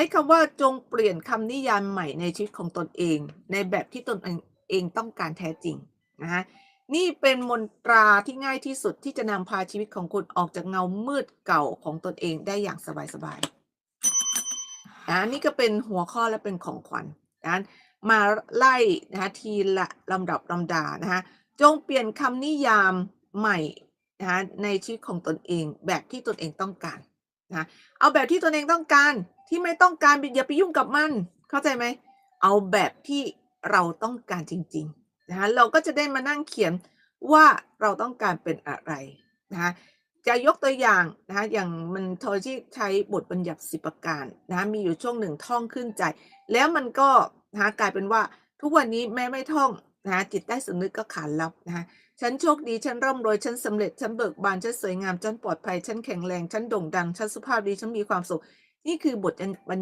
ช้คำว่าจงเปลี่ยนคำนิยามใหม่ในชีวิตของตนเอง ในแบบที่ตนเองต้องการแท้จริงนะคะนี่เป็นมนตราที่ง่ายที่สุดที่จะนำพาชีวิตของคุณออกจากเงามืดเก่าของตนเองได้อย่างสบายๆนะนี่ก็เป็นหัวข้อและเป็นของขวัญนะมาไล่นะคะทีละลำดับลำดานะคะจงเปลี่ยนคำนิยามใหม่นะคะในชีวิตของตนเองแบบที่ตนเองต้องการ นะเอาแบบที่ตนเองต้องการที่ไม่ต้องการอย่าไปยุ่งกับมัน เข้าใจไหมเอาแบบที่เราต้องการจริงๆนะคะเราก็จะได้มานั่งเขียนว่าเราต้องการเป็นอะไรนะคะจะยกตัวอย่างนะคะอย่างมันโทที่ใช้บทบัญญัติสิบประการนะคะมีอยู่ช่วงหนึ่งท่องขึ้นใจ แล้วมันก็นะคะกลายเป็นว่าทุกวันนี้แม้ไม่ท่อง นะจิตใต้สำนึกก็ขานรับนะคะฉันโชคดีฉันร่ำรวยฉันสำเร็จฉันเบิกบานฉันสวยงามฉันปลอดภัยฉันแข็งแรงฉันโด่งดังฉันสุภาพดีฉันมีความสุขนี่คือบทบัญ